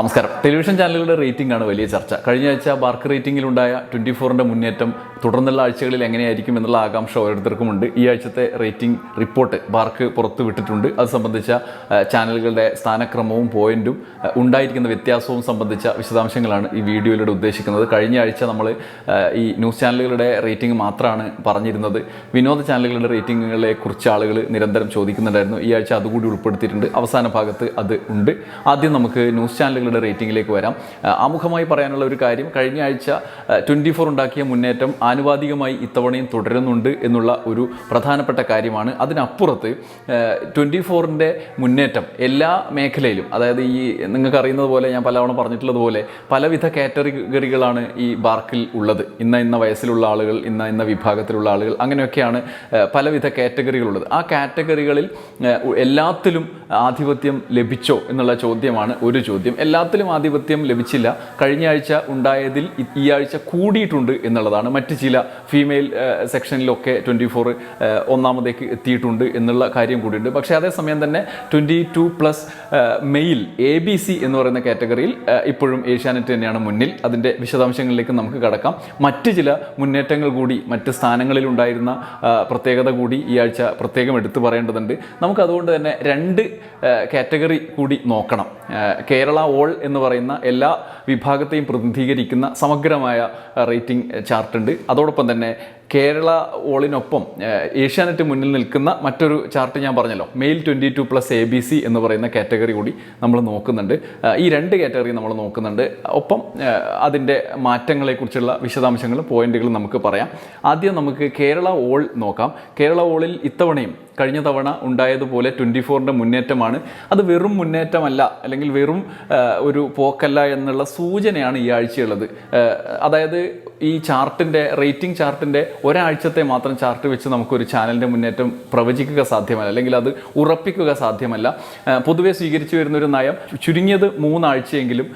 നമസ്കാരം. ടെലിവിഷൻ ചാനലുകളുടെ റേറ്റിംഗ് ആണ് വലിയ ചർച്ച. കഴിഞ്ഞ ആഴ്ച ബാർക്ക് റേറ്റിംഗിലുണ്ടായ ട്വന്റി ഫോറിന്റെ മുന്നേറ്റം തുടർന്നുള്ള ആഴ്ചകളിൽ എങ്ങനെയായിരിക്കും എന്നുള്ള ആകാംക്ഷ ഓരോരുത്തർക്കുമുണ്ട്. ഈ ആഴ്ചത്തെ റേറ്റിംഗ് റിപ്പോർട്ട് ബാർക്ക് പുറത്ത് വിട്ടിട്ടുണ്ട്. അത് സംബന്ധിച്ച ചാനലുകളുടെ സ്ഥാനക്രമവും പോയിന്റും ഉണ്ടായിരിക്കുന്ന വ്യത്യാസവും സംബന്ധിച്ച വിശദാംശങ്ങളാണ് ഈ വീഡിയോയിലൂടെ ഉദ്ദേശിക്കുന്നത്. കഴിഞ്ഞ ആഴ്ച നമ്മൾ ഈ ന്യൂസ് ചാനലുകളുടെ റേറ്റിംഗ് മാത്രമാണ് പറഞ്ഞിരുന്നത്. വിനോദ ചാനലുകളുടെ റേറ്റിംഗുകളെ കുറിച്ച് ആളുകൾ നിരന്തരം ചോദിക്കുന്നുണ്ടായിരുന്നു. ഈ ആഴ്ച അതുകൂടി ഉൾപ്പെടുത്തിയിട്ടുണ്ട്. അവസാന ഭാഗത്ത് അത് ഉണ്ട്. ആദ്യം നമുക്ക് ന്യൂസ് ചാനലുകളുടെ റേറ്റിംഗിലേക്ക് വരാം. ആമുഖമായി പറയാനുള്ള ഒരു കാര്യം കഴിഞ്ഞ ആഴ്ച ട്വന്റി ഫോർ ഉണ്ടാക്കിയ മുന്നേറ്റം ആനുപാതികമായി ഇത്തവണയും തുടരുന്നുണ്ട് എന്നുള്ള ഒരു പ്രധാനപ്പെട്ട കാര്യമാണ്. അതിനപ്പുറത്ത് ട്വന്റി ഫോറിന്റെ മുന്നേറ്റം എല്ലാ മേഖലയിലും അതായത് ഈ നിങ്ങൾക്ക് അറിയുന്നത് പോലെ ഞാൻ പലവണ പറഞ്ഞിട്ടുള്ളതുപോലെ പലവിധ കാറ്റഗറികളാണ് ഈ ബാർക്കിൽ ഉള്ളത്. ഇന്ന ഇന്ന വയസ്സിലുള്ള ആളുകൾ ഇന്ന ഇന്ന വിഭാഗത്തിലുള്ള ആളുകൾ അങ്ങനെയൊക്കെയാണ് പലവിധ കാറ്റഗറികളുള്ളത്. ആ കാറ്റഗറികളിൽ എല്ലാത്തിലും ആധിപത്യം ലഭിച്ചോ എന്നുള്ള ചോദ്യമാണ് ഒരു ചോദ്യം. എല്ലാത്തിലും ആധിപത്യം ലഭിച്ചില്ല. കഴിഞ്ഞ ആഴ്ച ഉണ്ടായതിൽ ഈ ആഴ്ച കൂടിയിട്ടുണ്ട് എന്നുള്ളതാണ്. മറ്റ് ചില ഫീമെയിൽ സെക്ഷനിലൊക്കെ ട്വന്റി ഫോർ ഒന്നാമതേക്ക് എത്തിയിട്ടുണ്ട് എന്നുള്ള കാര്യം കൂടിയുണ്ട്. പക്ഷേ അതേസമയം തന്നെ twenty two plus male A B C എന്ന് പറയുന്ന കാറ്റഗറിയിൽ ഇപ്പോഴും ഏഷ്യാനെറ്റ് തന്നെയാണ് മുന്നിൽ. അതിന്റെ വിശദാംശങ്ങളിലേക്ക് നമുക്ക് കടക്കാം. മറ്റ് ചില മുന്നേറ്റങ്ങൾ കൂടി മറ്റ് സ്ഥാനങ്ങളിൽ ഉണ്ടായിരുന്ന പ്രത്യേകത കൂടി ഈ ആഴ്ച പ്രത്യേകം എടുത്തു പറയേണ്ടതുണ്ട്. നമുക്ക് അതുകൊണ്ട് തന്നെ രണ്ട് കാറ്റഗറി കൂടി നോക്കണം. കേരള ഓൾ എന്ന് പറയുന്ന എല്ലാ വിഭാഗത്തെയും പ്രതിനിധീകരിക്കുന്ന സമഗ്രമായ റേറ്റിംഗ് ചാർട്ടുണ്ട്. അതോടൊപ്പം തന്നെ കേരള ഓളിനൊപ്പം ഏഷ്യാനെറ്റ് മുന്നിൽ നിൽക്കുന്ന മറ്റൊരു ചാർട്ട് ഞാൻ പറഞ്ഞല്ലോ. Male twenty two plus A B C എന്ന് പറയുന്ന കാറ്റഗറി കൂടി നമ്മൾ നോക്കുന്നുണ്ട്. ഈ രണ്ട് കാറ്റഗറി നമ്മൾ നോക്കുന്നുണ്ട്. ഒപ്പം അതിന്റെ മാറ്റങ്ങളെക്കുറിച്ചുള്ള വിശദാംശങ്ങളും പോയിന്റുകളും നമുക്ക് പറയാം. ആദ്യം നമുക്ക് കേരള ഓൾ നോക്കാം. കേരള ഓളിൽ ഇത്തവണയും കഴിഞ്ഞ തവണ ഉണ്ടായതുപോലെ ട്വന്റി ഫോറിന്റെ മുന്നേറ്റമാണ്. അത് വെറും മുന്നേറ്റമല്ല അല്ലെങ്കിൽ വെറും ഒരു പോക്കല്ല എന്നുള്ള സൂചനയാണ് ഈ ആഴ്ചയുള്ളത്. അതായത് ഈ ചാർട്ടിന്റെ റേറ്റിംഗ് ചാർട്ടിന്റെ ഒരാഴ്ചത്തെ മാത്രം ചാർട്ട് വെച്ച് നമുക്കൊരു ചാനലിന്റെ മുന്നേറ്റം പ്രവചിക്കുക സാധ്യമല്ല അല്ലെങ്കിൽ അത് ഉറപ്പിക്കുക സാധ്യമല്ല. പൊതുവെ സ്വീകരിച്ചു വരുന്ന ഒരു നയം ചുരുങ്ങിയത് മൂന്നാഴ്ചയെങ്കിലും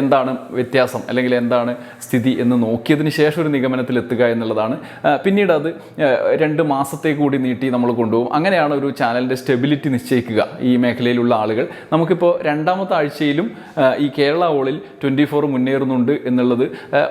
എന്താണ് വ്യത്യാസം അല്ലെങ്കിൽ എന്താണ് സ്ഥിതി എന്ന് നോക്കിയതിന് ശേഷം ഒരു നിഗമനത്തിൽ എത്തുക എന്നുള്ളതാണ്. പിന്നീട് അത് രണ്ട് മാസത്തെ കൂടി നീട്ടി നമ്മൾ കൊണ്ടുപോകും. അങ്ങനെയാണ് ഒരു ചാനലിന്റെ സ്റ്റെബിലിറ്റി നിശ്ചയിക്കുക ഈ മേഖലയിലുള്ള ആളുകൾ. നമുക്കിപ്പോൾ രണ്ടാമത്തെ ആഴ്ചയിലും ഈ കേരള ഓളിൽ ട്വന്റി ഫോർ മുന്നേറുന്നുണ്ട് എന്നുള്ളത്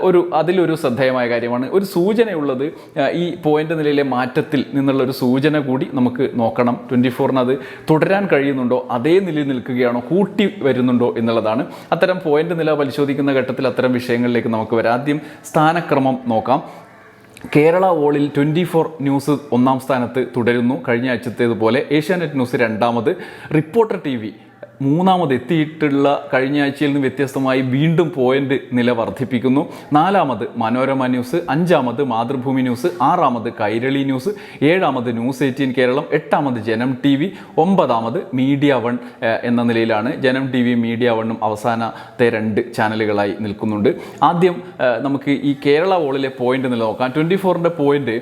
ഒരു അതിലൊരു ശ്രദ്ധേയമായ കാര്യമാണ്. ഒരു സൂചനയുള്ളത് ഈ പോയിന്റ് നിലയിലെ മാറ്റത്തിൽ നിന്നുള്ള ഒരു സൂചന കൂടി നമുക്ക് നോക്കണം. ട്വന്റി ഫോറിന് അത് തുടരാൻ കഴിയുന്നുണ്ടോ? അതേ നിലയിൽ നിൽക്കുകയാണോ? കൂട്ടി വരുന്നുണ്ടോ എന്നുള്ളതാണ്. അത്തരം പോയിന്റ് നില പരിശോധിക്കുന്ന ഘട്ടത്തിൽ അത്തരം വിഷയങ്ങളിലേക്ക് നമുക്ക് വരാം. ആദ്യം സ്ഥാനക്രമം നോക്കാം. കേരള ഓളിൽ ട്വന്റി ഫോർ ന്യൂസ് ഒന്നാം സ്ഥാനത്ത് തുടരുന്നു. കഴിഞ്ഞ ആഴ്ചത്തേതുപോലെ ഏഷ്യാനെറ്റ് ന്യൂസ് രണ്ടാമത്. റിപ്പോർട്ടർ ടി വി മൂന്നാമത് എത്തിയിട്ടുള്ള കഴിഞ്ഞ ആഴ്ചയിൽ നിന്ന് വ്യത്യസ്തമായി വീണ്ടും പോയിന്റ് നില വർദ്ധിപ്പിക്കുന്നു. നാലാമത് മനോരമ ന്യൂസ് അഞ്ചാമത് മാതൃഭൂമി ന്യൂസ് ആറാമത് കൈരളി ന്യൂസ് ഏഴാമത് ന്യൂസ് എയ്റ്റീൻ കേരളം എട്ടാമത് ജനം ടി വി ഒമ്പതാമത് മീഡിയ വൺ എന്ന നിലയിലാണ് ജനം ടി വി മീഡിയ വണ്ണും അവസാനത്തെ രണ്ട് ചാനലുകളായി നിൽക്കുന്നുണ്ട്. ആദ്യം നമുക്ക് ഈ കേരള വോളിലെ പോയിന്റ് നില നോക്കാം. ട്വന്റി ഫോറിന്റെ പോയിന്റ്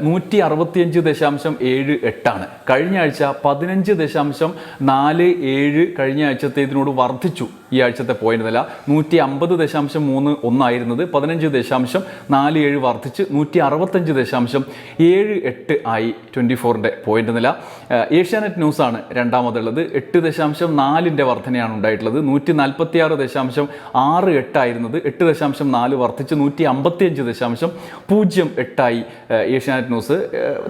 നൂറ്റി അറുപത്തിയഞ്ച് ദശാംശം ഏഴ് എട്ടാണ്. കഴിഞ്ഞ ആഴ്ച പതിനഞ്ച് ദശാംശം നാല് ഏഴ് കഴിഞ്ഞ ആഴ്ചത്തേതിനോട് വർദ്ധിച്ചു. ഈ ആഴ്ചത്തെ പോയിന്റ് നില നൂറ്റി അമ്പത് ദശാംശം മൂന്ന് ഒന്നായിരുന്നത് പതിനഞ്ച് ദശാംശം നാല് ഏഴ് വർദ്ധിച്ച് നൂറ്റി അറുപത്തഞ്ച് ദശാംശം ഏഴ് എട്ട് ആയി ട്വന്റി ഫോറിന്റെ പോയിന്റ് നില. ഏഷ്യാനെറ്റ് ഏഷ്യാനെറ്റ് ന്യൂസാണ് രണ്ടാമതുള്ളത്. എട്ട് ദശാംശം നാലിന്റെ വർധനയാണ് ഉണ്ടായിട്ടുള്ളത്. നൂറ്റി നാൽപ്പത്തി ആറ് ദശാംശം ആറ് എട്ടായിരുന്നത് എട്ട് ദശാംശം നാല് വർദ്ധിച്ച് നൂറ്റി അമ്പത്തിയഞ്ച് ദശാംശം പൂജ്യം എട്ടായി ഏഷ്യാനെറ്റ് ന്യൂസ്.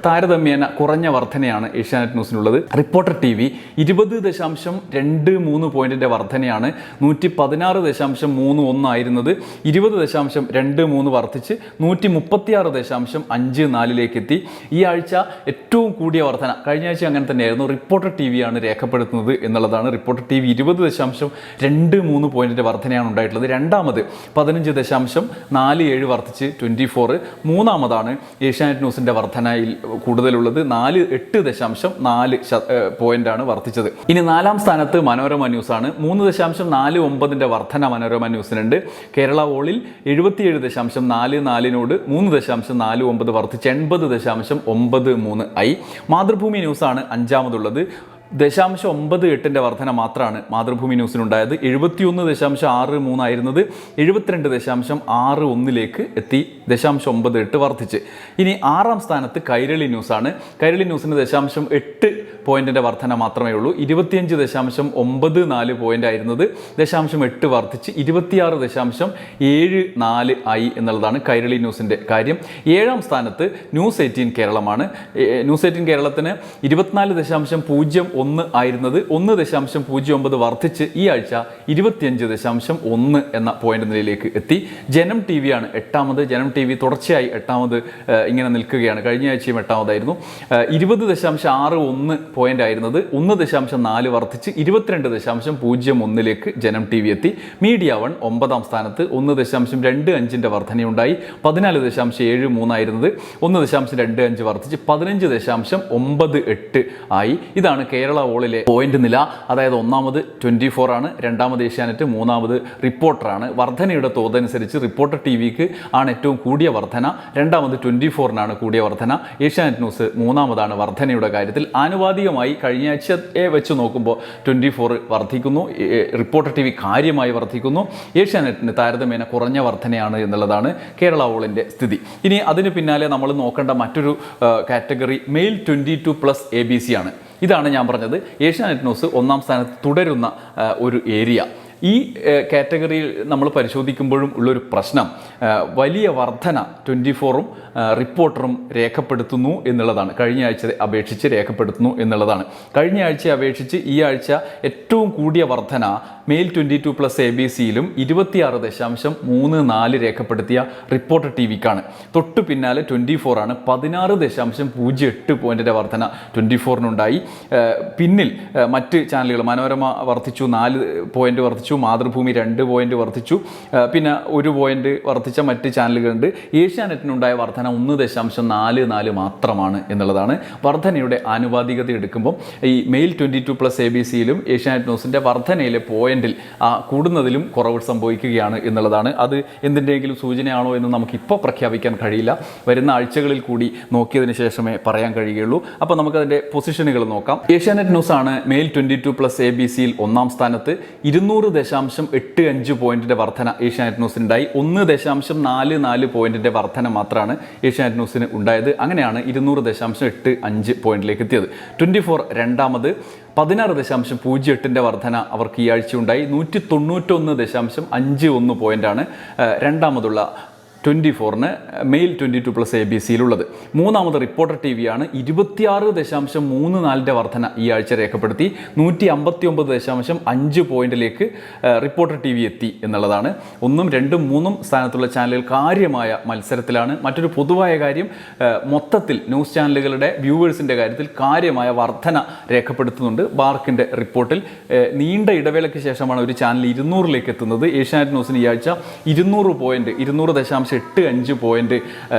താരതമ്യേന കുറഞ്ഞ വർധനയാണ് ഏഷ്യാനെറ്റ് ന്യൂസിനുള്ളത്. റിപ്പോർട്ടർ ടി വി ഇരുപത് ദശാംശം രണ്ട് മൂന്ന് പോയിന്റിന്റെ വർധനയാണ് നൂറ്റി പതിനാറ് ദശാംശം മൂന്ന് ഒന്നായിരുന്നത് ഇരുപത് ദശാംശം രണ്ട് മൂന്ന് വർദ്ധിച്ച് നൂറ്റി മുപ്പത്തിയാറ് ദശാംശം അഞ്ച് നാലിലേക്ക് എത്തി ഈ ആഴ്ച ഏറ്റവും കൂടിയ വർധന. കഴിഞ്ഞ ആഴ്ച അങ്ങനെ തന്നെയായിരുന്നു. റിപ്പോർട്ടർ ടി വിയാണ് രേഖപ്പെടുത്തുന്നത് എന്നുള്ളതാണ്. റിപ്പോർട്ടർ ടി വി ഇരുപത് ദശാംശം രണ്ട് മൂന്ന് പോയിന്റിന്റെ വർധനയാണ് ഉണ്ടായിട്ടുള്ളത്. രണ്ടാമത് പതിനഞ്ച് ദശാംശം നാല് ഏഴ് വർദ്ധിച്ച് ട്വന്റി ഫോർ മൂന്നാമതാണ് ഏഷ്യാനെറ്റ് ന്യൂസിന്റെ വർധനയിൽ കൂടുതലുള്ളത്. നാല് എട്ട് ദശാംശം നാല് പോയിന്റാണ് വർദ്ധിച്ചത്. ഇനി നാലാം സ്ഥാനത്ത് മനോരമ ന്യൂസാണ്. മൂന്ന് ദശാംശം നാല് ഒമ്പതിന്റെ വർധന മനോരമ ന്യൂസിനുണ്ട് കേരള ഓളിൽ എഴുപത്തിയേഴ് ദശാംശം നാല് നാലിനോട് മൂന്ന് ദശാംശം നാല് ഒമ്പത് വർദ്ധിച്ച് എൺപത് ദശാംശം ഒമ്പത് മൂന്ന് ആയി. മാതൃഭൂമി ന്യൂസാണ് അഞ്ചാമതുള്ളത്. ദശാംശം ഒമ്പത് എട്ടിന്റെ വർധന മാത്രമാണ് മാതൃഭൂമി ന്യൂസിനുണ്ടായത് എഴുപത്തിയൊന്ന് ദശാംശം ആറ് മൂന്നായിരുന്നത് എഴുപത്തിരണ്ട് ദശാംശം ആറ് ഒന്നിലേക്ക് എത്തി. ദശാംശം ഒമ്പത് എട്ട് വർദ്ധിച്ച്. ഇനി ആറാം സ്ഥാനത്ത് കൈരളി ന്യൂസാണ്. കൈരളി ന്യൂസിന് ദശാംശം എട്ട് പോയിന്റിന്റെ വർധന മാത്രമേ ഉള്ളൂ. ഇരുപത്തിയഞ്ച് ദശാംശം ഒമ്പത് നാല് പോയിന്റ് ആയിരുന്നത് ദശാംശം എട്ട് വർദ്ധിച്ച് ഇരുപത്തിയാറ് ദശാംശം ഏഴ് നാല് ആയി എന്നുള്ളതാണ് കൈരളി ന്യൂസിന്റെ കാര്യം. ഏഴാം സ്ഥാനത്ത് ന്യൂസ് എയ്റ്റീൻ കേരളമാണ്. ന്യൂസ് എയ്റ്റീൻ കേരളത്തിന് ഇരുപത്തിനാല് ദശാംശം പൂജ്യം ഒന്ന് ആയിരുന്നത് ഒന്ന് ദശാംശം പൂജ്യം ഒമ്പത് വർദ്ധിച്ച് ഈ ആഴ്ച ഇരുപത്തിയഞ്ച് ദശാംശം ഒന്ന് എന്ന പോയിന്റ് നിലയിലേക്ക് എത്തി. ജനം ടി വിയാണ് എട്ടാമത്. ജനം ടി വി തുടർച്ചയായി എട്ടാമത് ഇങ്ങനെ നിൽക്കുകയാണ്. കഴിഞ്ഞ ആഴ്ചയും എട്ടാമതായിരുന്നു. ഇരുപത് ദശാംശം ആറ് ഒന്ന് പോയിന്റ് ആയിരുന്നത് ഒന്ന് ദശാംശം നാല് വർദ്ധിച്ച് ഇരുപത്തിരണ്ട് ദശാംശം പൂജ്യം ഒന്നിലേക്ക് ജനം ടി വി എത്തി. മീഡിയ വൺ ഒമ്പതാം സ്ഥാനത്ത് ഒന്ന് ദശാംശം രണ്ട് അഞ്ചിന്റെ വർധനയുണ്ടായി. പതിനാല് ദശാംശം ഏഴ് മൂന്നായിരുന്നത് ഒന്ന് ദശാംശം രണ്ട് അഞ്ച് വർദ്ധിച്ച് പതിനഞ്ച് ദശാംശം ഒമ്പത് എട്ട് ആയി. ഇതാണ് കേരള ഓളിലെ പോയിന്റ് നില. അതായത് ഒന്നാമത് ട്വന്റി ഫോർ ആണ്. രണ്ടാമത് ഏഷ്യാനെറ്റ് മൂന്നാമത് റിപ്പോർട്ടറാണ് വർധനയുടെ തോതനുസരിച്ച് റിപ്പോർട്ടർ ടി വിക്ക് ആണ് ഏറ്റവും കൂടിയ വർധന. രണ്ടാമത് ട്വന്റി ഫോറിനാണ് കൂടിയ വർധന. ഏഷ്യാനെറ്റ് ന്യൂസ് മൂന്നാമതാണ് വർധനയുടെ കാര്യത്തിൽ. ആനുപാതികമായി കഴിഞ്ഞ ആഴ്ചയെ വെച്ച് നോക്കുമ്പോൾ ട്വന്റി ഫോർ വർദ്ധിക്കുന്നു. റിപ്പോർട്ടർ ടി വി കാര്യമായി വർദ്ധിക്കുന്നു. ഏഷ്യാനെറ്റിന് താരതമ്യേന കുറഞ്ഞ വർധനയാണ് എന്നുള്ളതാണ് കേരള ഓളിന്റെ സ്ഥിതി. ഇനി അതിന് പിന്നാലെ നമ്മൾ നോക്കേണ്ട മറ്റൊരു category male twenty two plus A B C ആണ്. ഇതാണ് ഞാൻ പറഞ്ഞത്. ഏഷ്യാനെറ്റ് ന്യൂസ് ഒന്നാം സ്ഥാനത്ത് തുടരുന്ന ഒരു ഏരിയ. ഈ കാറ്റഗറിയിൽ നമ്മൾ പരിശോധിക്കുമ്പോഴും ഉള്ളൊരു പ്രശ്നം വലിയ വർധന ട്വന്റി ഫോറും റിപ്പോർട്ടറും രേഖപ്പെടുത്തുന്നു എന്നുള്ളതാണ്. കഴിഞ്ഞ ആഴ്ച അപേക്ഷിച്ച് രേഖപ്പെടുത്തുന്നു എന്നുള്ളതാണ്. കഴിഞ്ഞ ആഴ്ചയെ അപേക്ഷിച്ച് ഈ ആഴ്ച ഏറ്റവും കൂടിയ വർധന male twenty two plus A B സിയിലും ഇരുപത്തിയാറ് ദശാംശം മൂന്ന് നാല് രേഖപ്പെടുത്തിയ റിപ്പോർട്ടർ ടി വിക്കാണ് തൊട്ടു പിന്നാലെ ട്വന്റി ഫോർ ആണ് പതിനാറ് ദശാംശം പൂജ്യം എട്ട് പോയിന്റിന്റെ വർധന ട്വന്റി ഫോറിനുണ്ടായി പിന്നിൽ മറ്റ് ചാനലുകൾ മനോരമ വർദ്ധിച്ചു നാല് പോയിന്റ് വർദ്ധിച്ചു മാതൃഭൂമി രണ്ട് പോയിന്റ് വർദ്ധിച്ചു. പിന്നെ ഒരു പോയിന്റ് വർദ്ധിച്ച മറ്റ് ചാനലുകളുണ്ട്. ഏഷ്യാനെറ്റിനുണ്ടായ വർധന ഒന്ന് ദശാംശം നാല് നാല് മാത്രമാണ് എന്നുള്ളതാണ് വർധനയുടെ ആനുപാതികത എടുക്കുമ്പോൾ ഈ male twenty two plus A B സിയിലും ഏഷ്യാനെറ്റ് ന്യൂസിന്റെ വർധനയിലെ പോയിന്റിൽ ആ കൂടുന്നതിലും കുറവ് സംഭവിക്കുകയാണ് എന്നുള്ളതാണ്. അത് എന്തിന്റെയെങ്കിലും സൂചനയാണോ എന്ന് നമുക്കിപ്പോൾ പ്രഖ്യാപിക്കാൻ കഴിയില്ല. വരുന്ന ആഴ്ചകളിൽ കൂടി നോക്കിയതിന് ശേഷമേ പറയാൻ കഴിയുകയുള്ളൂ. അപ്പോൾ നമുക്കതിന്റെ പൊസിഷനുകൾ നോക്കാം. ഏഷ്യാനെറ്റ് ന്യൂസ് ആണ് male twenty two plus A B സിയിൽ ഒന്നാം സ്ഥാനത്ത്. ഇരുന്നൂറ് ദശാംശം എട്ട് അഞ്ച് പോയിന്റിന്റെ വർധന ഏഷ്യാനെറ്റ് ന്യൂസിനുണ്ടായി. ഒന്ന് ദശാംശം നാല് നാല് പോയിന്റിന്റെ വർധന മാത്രമാണ് ഏഷ്യാനെറ്റ് ന്യൂസിന് ഉണ്ടായത്. അങ്ങനെയാണ് ഇരുന്നൂറ് ദശാംശം എട്ട് അഞ്ച് പോയിന്റിലേക്ക് എത്തിയത്. ട്വന്റി ഫോർ രണ്ടാമത് പതിനാറ് ദശാംശം പൂജ്യം എട്ടിന്റെ വർധന അവർക്ക് ഈ ആഴ്ച ഉണ്ടായി. നൂറ്റി തൊണ്ണൂറ്റൊന്ന് ദശാംശം അഞ്ച് ഒന്ന് പോയിന്റാണ് രണ്ടാമതുള്ള twenty ഫോറിന് male twenty two plus A B സിയിലുള്ളത് മൂന്നാമത് റിപ്പോർട്ടർ ടി വിയാണ്. ഇരുപത്തിയാറ് ദശാംശം മൂന്ന് നാലിന്റെ വർധന ഈ ആഴ്ച രേഖപ്പെടുത്തി. നൂറ്റി അമ്പത്തി ഒമ്പത് ദശാംശം അഞ്ച് പോയിന്റിലേക്ക് റിപ്പോർട്ടർ ടി വി എത്തി എന്നുള്ളതാണ്. ഒന്നും രണ്ടും മൂന്നും സ്ഥാനത്തുള്ള ചാനലുകൾ കാര്യമായ മത്സരത്തിലാണ്. മറ്റൊരു പൊതുവായ കാര്യം മൊത്തത്തിൽ ന്യൂസ് ചാനലുകളുടെ വ്യൂവേഴ്സിന്റെ കാര്യത്തിൽ കാര്യമായ വർധന രേഖപ്പെടുത്തുന്നുണ്ട്. ബാർക്കിന്റെ റിപ്പോർട്ടിൽ നീണ്ട ഇടവേളയ്ക്ക് ശേഷമാണ് ഒരു ചാനൽ ഇരുന്നൂറിലേക്ക് എത്തുന്നത്. ഏഷ്യാനെറ്റ് ന്യൂസിന് ഈ ആഴ്ച ഇരുന്നൂറ് പോയിന്റ് ഇരുന്നൂറ് ദശാംശം എട്ട് അഞ്ച് പോയിന്റ്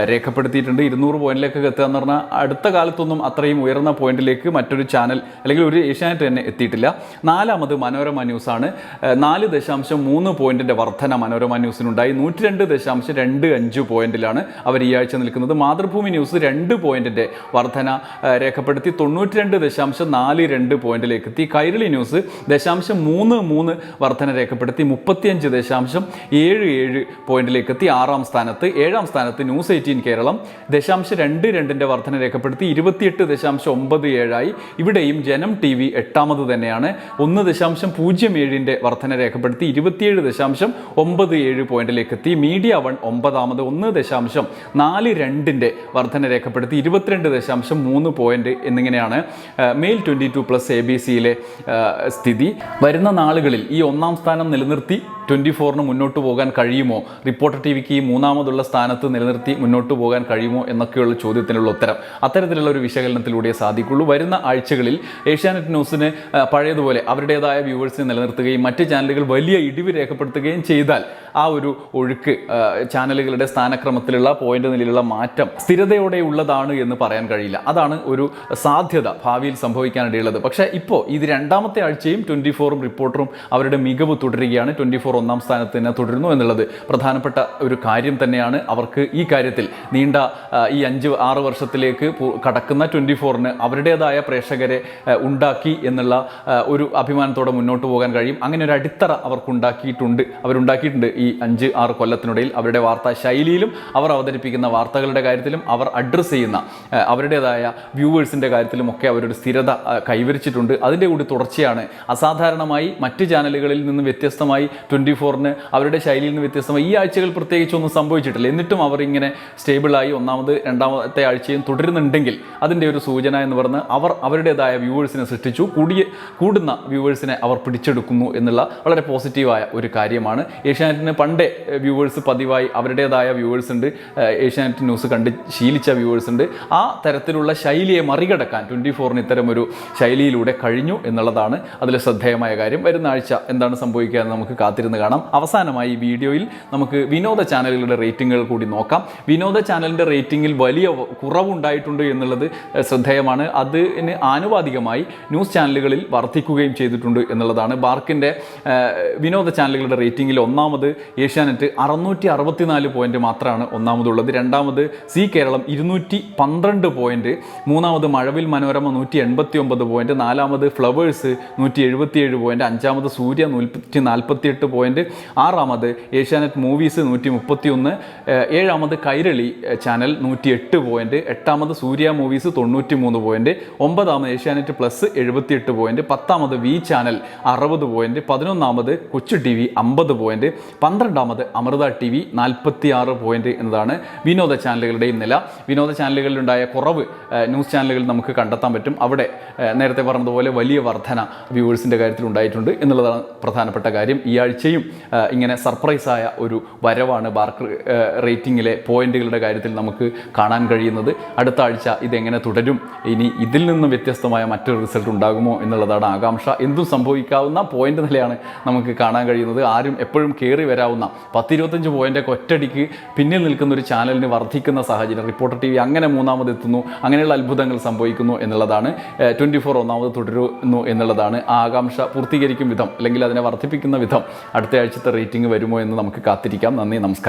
രേഖപ്പെടുത്തിയിട്ടുണ്ട്. ഇരുന്നൂറ് പോയിന്റിലേക്ക് എത്തുക എന്ന് പറഞ്ഞാൽ അടുത്ത കാലത്തൊന്നും അത്രയും ഉയർന്ന പോയിന്റിലേക്ക് മറ്റൊരു ചാനൽ അല്ലെങ്കിൽ ഒരു ഏഷ്യാനെറ്റ് തന്നെ എത്തിയിട്ടില്ല. നാലാമത് മനോരമ ന്യൂസാണ് നാല് ദശാംശം മൂന്ന് പോയിന്റിന്റെ വർധന മനോരമ ന്യൂസിനുണ്ടായി നൂറ്റി രണ്ട് ദശാംശം രണ്ട് അഞ്ച് പോയിന്റിലാണ് അവർ ഈ ആഴ്ച നിൽക്കുന്നത്. മാതൃഭൂമി ന്യൂസ് രണ്ട് പോയിന്റിന്റെ വർധന രേഖപ്പെടുത്തി. തൊണ്ണൂറ്റി രണ്ട് ദശാംശം നാല് രണ്ട് പോയിന്റിലേക്ക് എത്തി കൈരളി ന്യൂസ് ദശാംശം മൂന്ന് മൂന്ന് വർധന രേഖപ്പെടുത്തി. മുപ്പത്തിയഞ്ച് ദശാംശം ഏഴ് ഏഴ് പോയിന്റിലേക്ക് എത്തി ആറാം സ്ഥാനത്ത് ഏഴാം സ്ഥാനത്ത് ന്യൂസ് എയ്റ്റീൻ കേരളം ദശാംശം രണ്ട് രണ്ടിന്റെ വർധന രേഖപ്പെടുത്തി ഇരുപത്തിയെട്ട് ദശാംശം ഒമ്പത് ഏഴായി. ഇവിടെയും ജനം ടി വി എട്ടാമത് തന്നെയാണ്. ഒന്ന് ദശാംശം പൂജ്യം ഏഴിന്റെ വർധന രേഖപ്പെടുത്തി ഇരുപത്തിയേഴ് ദശാംശം ഒമ്പത് ഏഴ് പോയിന്റിലേക്ക് എത്തി. മീഡിയ വൺ ഒമ്പതാമത് ഒന്ന് ദശാംശം നാല് രണ്ടിന്റെ വർധന രേഖപ്പെടുത്തി ഇരുപത്തിരണ്ട് ദശാംശം മൂന്ന് പോയിന്റ് എന്നിങ്ങനെയാണ് male twenty two plus A B സിയിലെ സ്ഥിതി. വരുന്ന നാളുകളിൽ ഈ ഒന്നാം സ്ഥാനം നിലനിർത്തി ട്വന്റി ഫോറിന് മുന്നോട്ട് പോകാൻ കഴിയുമോ? റിപ്പോർട്ടർ ടി വിക്ക് ഈ മൂന്നാമതുള്ള സ്ഥാനത്ത് നിലനിർത്തി മുന്നോട്ട് പോകാൻ കഴിയുമോ എന്നൊക്കെയുള്ള ചോദ്യത്തിനുള്ള ഉത്തരം അത്തരത്തിലുള്ള ഒരു വിശകലനത്തിലൂടെ സാധിക്കുള്ളൂ. വരുന്ന ആഴ്ചകളിൽ ഏഷ്യാനെറ്റ് ന്യൂസിന് പഴയതുപോലെ അവരുടേതായ വ്യൂവേഴ്സിനെ നിലനിർത്തുകയും മറ്റ് ചാനലുകൾ വലിയ ഇടിവ് രേഖപ്പെടുത്തുകയും ചെയ്താൽ ആ ഒരു ഒഴുക്ക് ചാനലുകളുടെ സ്ഥാനക്രമത്തിലുള്ള പോയിന്റ് നിലയിലുള്ള മാറ്റം സ്ഥിരതയോടെ ഉള്ളതാണ് എന്ന് പറയാൻ കഴിയില്ല. അതാണ് ഒരു സാധ്യത ഭാവിയിൽ സംഭവിക്കാനിടയുള്ളത്. പക്ഷേ ഇപ്പോൾ ഇത് രണ്ടാമത്തെ ആഴ്ചയും ട്വന്റി ഫോറും റിപ്പോർട്ടറും അവരുടെ മികവ് തുടരുകയാണ്. ട്വന്റി ഫോർ ഒന്നാം സ്ഥാനത്ത് തന്നെ തുടരുന്നു എന്നുള്ളത് പ്രധാനപ്പെട്ട ഒരു കാര്യം തന്നെയാണ് അവർക്ക് ഈ കാര്യത്തിൽ നീണ്ട ഈ അഞ്ച് ആറ് വർഷത്തിലേക്ക് കടക്കുന്ന ട്വന്റി ഫോറിന് അവരുടേതായ പ്രേക്ഷകരെ ഉണ്ടാക്കി എന്നുള്ള ഒരു അഭിമാനത്തോടെ മുന്നോട്ട് പോകാൻ കഴിയും. അങ്ങനെ ഒരു അടിത്തറ അവർക്കുണ്ടാക്കിയിട്ടുണ്ട്. അവരുണ്ടാക്കിയിട്ടുണ്ട് ഈ അഞ്ച് ആറ് കൊല്ലത്തിനിടയിൽ. അവരുടെ വാർത്താ ശൈലിയിലും അവർ അവതരിപ്പിക്കുന്ന വാർത്തകളുടെ കാര്യത്തിലും അവർ അഡ്രസ്സ് ചെയ്യുന്ന അവരുടേതായ വ്യൂവേഴ്സിന്റെ കാര്യത്തിലും ഒക്കെ അവരൊരു സ്ഥിരത കൈവരിച്ചിട്ടുണ്ട്. അതിന്റെ കൂടി തുടർച്ചയാണ് അസാധാരണമായി മറ്റ് ചാനലുകളിൽ നിന്ന് വ്യത്യസ്തമായി ട്വന്റി ഫോറിന് അവരുടെ ശൈലിയിൽ നിന്ന് വ്യത്യസ്തമായി ഈ ആഴ്ചകൾ പ്രത്യേകിച്ചൊന്നും സംഭവിച്ചിട്ടില്ല. എന്നിട്ടും അവർ ഇങ്ങനെ സ്റ്റേബിളായി ഒന്നാമത് രണ്ടാമത്തെ ആഴ്ചയും തുടരുന്നുണ്ടെങ്കിൽ അതിന്റെ ഒരു സൂചന എന്ന് പറഞ്ഞ് അവർ അവരുടേതായ വ്യൂവേഴ്സിനെ സൃഷ്ടിച്ചു. കൂടിയ കൂടുന്ന വ്യൂവേഴ്സിനെ അവർ പിടിച്ചെടുക്കുന്നു എന്നുള്ള വളരെ പോസിറ്റീവായ ഒരു കാര്യമാണ്. ഏഷ്യാനെറ്റിന് പണ്ടേ വ്യൂവേഴ്സ് പതിവായി അവരുടേതായ വ്യൂവേഴ്സ് ഉണ്ട്. ഏഷ്യാനെറ്റ് ന്യൂസ് കണ്ട് ശീലിച്ച വ്യൂവേഴ്സ് ഉണ്ട്. ആ തരത്തിലുള്ള ശൈലിയെ മറികടക്കാൻ ട്വന്റി ഫോറിന് ഇത്തരം ഒരു ശൈലിയിലൂടെ കഴിഞ്ഞു എന്നുള്ളതാണ് അതിൽ ശ്രദ്ധേയമായ കാര്യം. വരുന്ന ആഴ്ച എന്താണ് സംഭവിക്കുക എന്ന് നമുക്ക് കാത്തിരുന്ന് കാണാം. അവസാനമായി ഈ വീഡിയോയിൽ നമുക്ക് വിനോദ ചാനലുകളുടെ റേറ്റിംഗുകൾ കൂടി നോക്കാം. വിനോദ ചാനലിന്റെ റേറ്റിംഗിൽ വലിയ കുറവുണ്ടായിട്ടുണ്ട് എന്നുള്ളത് ശ്രദ്ധേയമാണ്. അതിന് ആനുപാതികമായി ന്യൂസ് ചാനലുകളിൽ വർദ്ധിക്കുകയും ചെയ്തിട്ടുണ്ട് എന്നുള്ളതാണ് ബാർക്കിന്റെ വിനോദ ചാനലുകളുടെ റേറ്റിംഗിൽ ഒന്നാമത് ഏഷ്യാനെറ്റ് അറുന്നൂറ്റി അറുപത്തിനാല് പോയിന്റ് മാത്രമാണ് ഒന്നാമതുള്ളത്. രണ്ടാമത് സി കേരളം ഇരുന്നൂറ്റി പന്ത്രണ്ട് പോയിന്റ് മൂന്നാമത് മഴവിൽ മനോരമ നൂറ്റി എൺപത്തി ഒമ്പത് പോയിന്റ് നാലാമത് ഫ്ലവേഴ്സ് നൂറ്റി എഴുപത്തിയേഴ് പോയിന്റ് അഞ്ചാമത് സൂര്യ നൂറ്റി നാൽപ്പത്തി എട്ട് പോയിന്റ്. ആറാമത് ഏഷ്യാനെറ്റ് മൂവീസ് നൂറ്റി മുപ്പത്തി ഏഴാമത് കൈരളി ചാനൽ നൂറ്റി എട്ട് പോയിന്റ് എട്ടാമത് സൂര്യ മൂവീസ് തൊണ്ണൂറ്റി മൂന്ന് പോയിന്റ് ഒമ്പതാമത് ഏഷ്യാനെറ്റ് പ്ലസ് എഴുപത്തിയെട്ട് പോയിന്റ് പത്താമത് വി ചാനൽ അറുപത് പോയിന്റ് പതിനൊന്നാമത് കൊച്ചു ടി വി അമ്പത് പോയിന്റ് പന്ത്രണ്ടാമത് അമൃത ടി വി നാൽപ്പത്തി ആറ് പോയിന്റ് എന്നതാണ് വിനോദ ചാനലുകളുടെയും നില. വിനോദ ചാനലുകളിലുണ്ടായ കുറവ് ന്യൂസ് ചാനലുകളിൽ നമുക്ക് കണ്ടെത്താൻ പറ്റും. അവിടെ നേരത്തെ പറഞ്ഞതുപോലെ വലിയ വർധന വ്യൂവേഴ്സിന്റെ കാര്യത്തിൽ ഉണ്ടായിട്ടുണ്ട് എന്നുള്ളതാണ് പ്രധാനപ്പെട്ട കാര്യം. ഈ ആഴ്ചയും ഇങ്ങനെ സർപ്രൈസായ ഒരു വരവാണ് ബാർക്ക് റേറ്റിംഗിലെ പോയിന്റുകളുടെ കാര്യത്തിൽ നമുക്ക് കാണാൻ കഴിയുന്നത് അടുത്ത ആഴ്ച ഇതെങ്ങനെ തുടരും? ഇനി ഇതിൽ നിന്നും വ്യത്യസ്തമായ മറ്റൊരു റിസൾട്ട് ഉണ്ടാകുമോ എന്നുള്ളതാണ് ആകാംക്ഷ. എന്തും സംഭവിക്കാവുന്ന പോയിന്റ് നിലയാണ് നമുക്ക് കാണാൻ കഴിയുന്നത്. ആരും എപ്പോഴും കയറി വരാവുന്ന പത്തിരുപത്തഞ്ച് പോയിന്റൊക്കെ ഒറ്റടിക്ക് പിന്നിൽ നിൽക്കുന്ന ഒരു ചാനലിന് വർദ്ധിക്കുന്ന സാഹചര്യം. റിപ്പോർട്ടർ ടി വി അങ്ങനെ മൂന്നാമതെത്തുന്നു അങ്ങനെയുള്ള അത്ഭുതങ്ങൾ സംഭവിക്കുന്നു എന്നുള്ളതാണ്. ട്വന്റി ഫോർ ഒന്നാമത് തുടരുന്നു എന്നുള്ളതാണ് ആകാംക്ഷ. പൂർത്തീകരിക്കും വിധം അല്ലെങ്കിൽ അതിനെ വർദ്ധിപ്പിക്കുന്ന വിധം അടുത്ത ആഴ്ചത്തെ റേറ്റിംഗ് വരുമോ എന്ന് നമുക്ക് കാത്തിരിക്കാം. നന്ദി നമസ്കാരം.